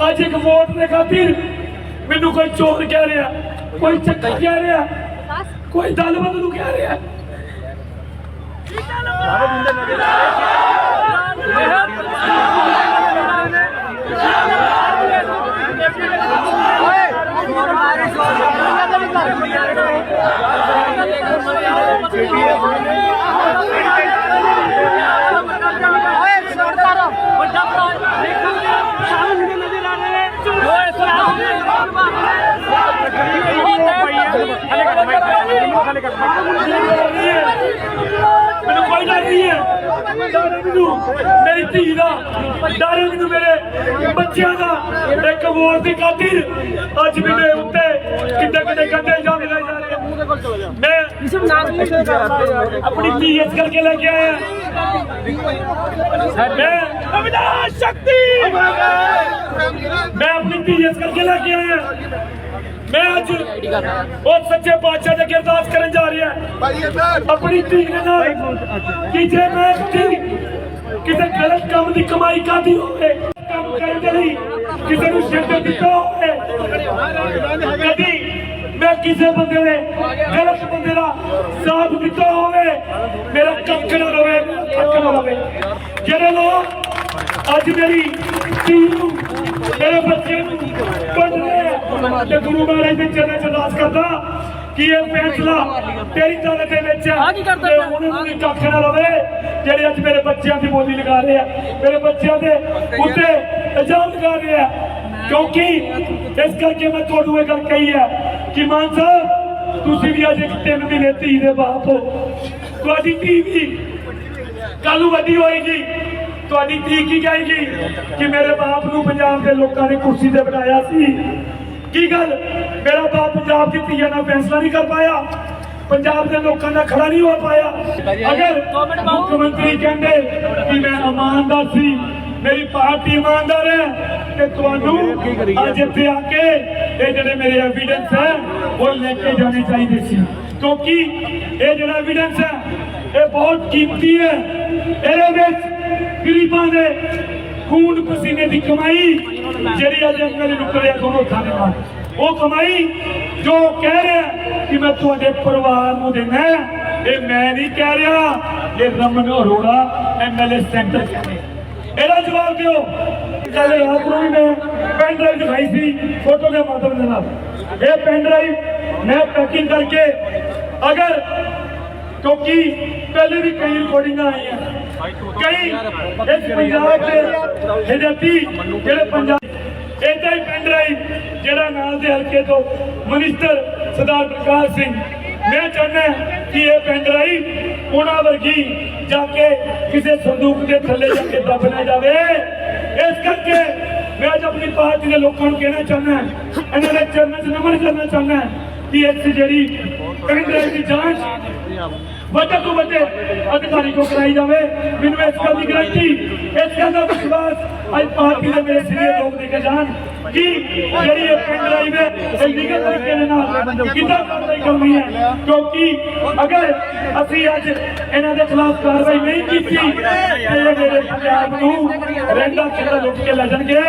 ਅੱਜ ਇੱਕ ਵੋਟ ਦੇ ਖਾਤਰ ਮੈਨੂੰ ਕੋਈ ਚੋਰ ਕਹਿ ਰਿਹਾ ਕੋਈ ਚੱਕਾ ਕਹਿ ਰਿਹਾ ਕੋਈ ਦਲਬਦ ਨੂੰ ਕਹਿ ਰਿਹਾ। ਮੈਨੂੰ ਕੋਈ ਡਰ ਨਹੀਂ ਹੈ। ਡਰ ਮੈਨੂੰ। ਮੇਰੀ ਧੀ ਦਾ ਡਰ ਮੈਨੂੰ ਮੇਰੇ ਬੱਚਿਆਂ ਦਾ। ਇੱਕ ਵੋਟ ਦੀ ਖਾਤਰ ਅੱਜ ਮੇਰੇ ਉੱਤੇ ਕਿੱਡੇ ਕਿੱਡੇ ਗੰਦੇ ਇਲਜ਼ਾਮ ਲਗਾਏ ਜਾ ਰਹੇ ਮੈਂ ਆਪਣੀ ਧੀ ਇਸ ਕਰਕੇ ਲੈ ਕੇ ਆਇਆ। ਮੈਂ ਅਵਿਨਾਸ਼ ਸ਼ਕਤੀ! ਮੈਂ ਆਪਣੀ ਧੀ ਇਸ ਕਰਕੇ ਲੈ ਕੇ ਆਇਆ। ਮੈਂ ਅੱਜ ਉਹ ਸੱਚੇ ਪਾਤਸ਼ਾਹ ਦੇ ਅੱਗੇ ਅਰਦਾਸ ਕਰਨ ਜਾ ਰਿਹਾ। ਆਪਣੀ ਧੀ ਦੇ ਨਾਲ ਕਿ ਜੇ ਮੈਂ ਧੀ ਕਿਸੇ ਗਲਤ ਕੰਮ ਦੀ ਕਮਾਈ ਕਰਦੀ ਹੋਵੇ ਕੰਮ ਕਰਨ ਦੇ ਲਈ ਕਿਸੇ ਨੂੰ ਸ਼ਿਫਟ ਦਿੱਤਾ ਹੋਵੇ ਕਦੀ ਮੈਂ ਕਿਸੇ ਬੰਦੇ ਨੇ ਗਲਤ ਬੰਦੇ ਦਾ ਸਾਥ ਦਿੱਤਾ ਹੋਵੇ ਮੇਰਾ ਕੱਖ ਨਾ ਰਵੇ ਕੱਖ ਨਾ ਰਵੇ। ਜਿਹੜੇ ਲੋਕ ਅੱਜ ਮੇਰੀ ਧੀ ਨੂੰ ਮੇਰੇ ਬੱਚੇ ਨੂੰ ਪੜ ਰਹੇ ਆ ਤੇ ਗੁਰੂ ਮਹਾਰਾਜ ਦੇ ਚਰਨਾਂ 'ਚ ਅਰਦਾਸ ਕਰਦਾ। ਕਿ ਇਹ ਫੈਸਲਾ ਤੇਰੀ ਦਾਲਤ ਦੇ ਵਿੱਚ ਹੈ? ਤੇ ਉਹਨਾਂ ਨੂੰ ਵੀ ਕੱਖ ਨਾ ਰਵੇ ਜਿਹੜੇ ਅੱਜ ਮੇਰੇ ਬੱਚਿਆਂ ਦੀ ਬੋਲੀ ਲਗਾ ਰਹੇ ਆ। ਮੇਰੇ ਬੱਚਿਆਂ ਦੇ ਉੱਤੇ ਇਲਜ਼ਾਮ ਲਗਾ ਰਹੇ ਆ। ਕਿਉਂਕਿ ਇਸ ਕਰਕੇ ਮੈਂ ਤੁਹਾਨੂੰ ਇਹ ਗੱਲ ਕਹੀ ਹੈ ਕਿ ਮਾਨ ਸਾਹਿਬ ਤੁਸੀਂ ਵੀ ਅੱਜ ਇੱਕ ਤਿੰਨ ਮਹੀਨੇ ਧੀ ਦੇ ਬਾਪ ਹੋ। ਤੁਹਾਡੀ ਧੀ ਵੀ ਕੱਲ ਨੂੰ ਵੱਡੀ ਹੋਏਗੀ। ਤੁਹਾਡੀ ਧੀ ਕੀ ਕਹੇਗੀ? ਕਿ ਮੇਰੇ ਬਾਪ ਨੂੰ ਪੰਜਾਬ ਦੇ ਲੋਕਾਂ ਨੇ ਕੁਰਸੀ ਤੇ ਬਿਠਾਇਆ ਸੀ। ਕੀ ਗੱਲ ਮੇਰਾ ਬਾਪ ਪੰਜਾਬ ਦੀ ਧੀਆਂ ਨਾਲ ਫੈਸਲਾ ਨਹੀਂ ਕਰ ਪਾਇਆ ਪੰਜਾਬ ਦੇ ਲੋਕਾਂ ਦਾ ਖੜਾ ਨਹੀਂ ਹੋ ਪਾਇਆ ਅਗਰ ਮੁੱਖ ਮੰਤਰੀ ਕਹਿੰਦੇ ਕਿ ਮੈਂ ਇਮਾਨਦਾਰ ਸੀ ਮੇਰੀ ਪਾਰਟੀ ਇਮਾਨਦਾਰ ਹੈ ਤੇ ਤੁਹਾਨੂੰ ਅੱਜ ਇੱਥੇ ਆ ਕੇ ਇਹ ਜਿਹੜੇ ਮੇਰੇ ਐਵੀਡੈਂਸ ਹੈ ਉਹ ਲੈ ਕੇ ਜਾਣੇ ਚਾਹੀਦੇ ਸੀ ਕਿਉਂਕਿ ਇਹ ਜਿਹੜਾ ਐਵੀਡੈਂਸ ਹੈ ਇਹ ਬਹੁਤ ਕੀਮਤੀ ਹੈ ਇਹਦੇ ਵਿੱਚ ਗਰੀਬਾਂ ਦੇ ਖੂਨ ਪਸੀਨੇ ਦੀ ਕਮਾਈ ਜਿਹੜੀ ਅੱਜ ਮੇਰੇ ਨੁਕਰੇ ਦੋਨੋਂ ਥਾਣੇ ਨਾਲ ਉਹ ਕਮਾਈ ਜੋ ਕਹਿ ਰਿਹਾ ਕਿ ਮੈਂ ਤੁਹਾਡੇ ਪਰਿਵਾਰ ਨੂੰ ਦੇਣਾ ਇਹ ਮੈਂ ਨਹੀਂ ਕਹਿ ਰਿਹਾ, ਇਹ ਰਮਨ ਅਰੋੜਾ ਐਮਐਲਏ ਸੈਂਟਰ ਕਹਿ ਇਹਦਾ ਜਵਾਬ ਦਿਓ। ਕੱਲ ਰਾਤ ਨੂੰ ਵੀ ਮੈਂ ਪੈਨ ਡਰਾਈਵ ਦਿਖਾਈ ਸੀ ਫੋਟੋ ਦੇ ਮਾਧਿਅਮ ਦੇ ਨਾਲ। ਇਹ ਪੈਨ ਡਰਾਈਵ ਮੈਂ ਪੈਕਿੰਗ ਕਰਕੇ ਅਗਰ ਕਿਉਂਕਿ ਪਹਿਲੇ ਵੀ ਕਈ ਰਿਕਾਰਡਿੰਗਾਂ ਆਈਆਂ ਕਈ ਇਸ ਪੰਜਾਬ ਦੇ ਹਜਤੀ ਜਿਹੜੇ ਪੰਜਾਬ ਇਦਾਂ ਹੀ ਪੈਨ ਡਰਾਈਵ ਜਿਹੜਾ ਨਾਲ ਦੇ ਹਲਕੇ ਤੋਂ ਮਿਨਿਸਟਰ ਸਰਦਾਰ ਪ੍ਰਕਾਸ਼ ਸਿੰਘ, ਮੈਂ ਚਾਹੁੰਦਾ ਕਿ ਇਹ ਪੈਨ ਡਰਾਈਵ ਉਹਨਾਂ ਵਰਗੀ ਜਾ ਕੇ ਕਿਸੇ ਸੰਦੂਕ ਦੇ ਥੱਲੇ ਜਾ ਕੇ ਦੱਬ ਨਾ ਜਾਵੇ। ਇਸ ਕਰਕੇ ਮੈਂ ਅੱਜ ਆਪਣੀ ਪਾਰਟੀ ਦੇ ਲੋਕਾਂ ਨੂੰ ਕਹਿਣਾ ਚਾਹੁੰਦਾ ਇਹਨਾਂ ਦੇ ਚਰਨਾਂ 'ਚ ਨਮਨ ਕਰਨਾ ਚਾਹੁੰਦਾ ਕਿ ਇਸ ਜਿਹੜੀ ਪੈਨ ਡਰਾਈਵ ਦੀ ਜਾਂਚ ਵੱਡੇ ਤੋਂ ਵੱਡੇ ਅਧਿਕਾਰੀ ਕੋ ਕਰਾਈ ਜਾਵੇ, ਮੈਨੂੰ ਇਸ ਗੱਲ ਦੀ ਗਰੰਟੀ, ਇਸ ਗੱਲ ਦਾ ਵਿਸ਼ਵਾਸ। ਅੱਜ ਪਾਰਟੀ ਦੇ ਮੇਰੇ ਸੀਨੀਅਰ ਲੋਕ ਦੇ ਕੇ ਜਾਣ ਕਿ ਜਿਹੜੀ ਇਹ ਪਿੰਡ ਡਰਾਈਵ ਹੈ, ਇਹ ਲੀਗਲ ਤਰੀਕੇ ਦੇ ਨਾਲ ਕਿੱਦਾਂ ਕਾਰਵਾਈ ਕਰਨੀ ਹੈ। ਕਿਉਂਕਿ ਅਗਰ ਅਸੀਂ ਅੱਜ ਇਹਨਾਂ ਦੇ ਖਿਲਾਫ ਕਾਰਵਾਈ ਨਹੀਂ ਕੀਤੀ, ਤੇ ਮੇਰੇ ਪੰਜਾਬ ਨੂੰ ਰਹਿੰਦਾ ਖੇੜਾ ਲੁੱਟ ਕੇ ਲੈ ਜਾਣਗੇ।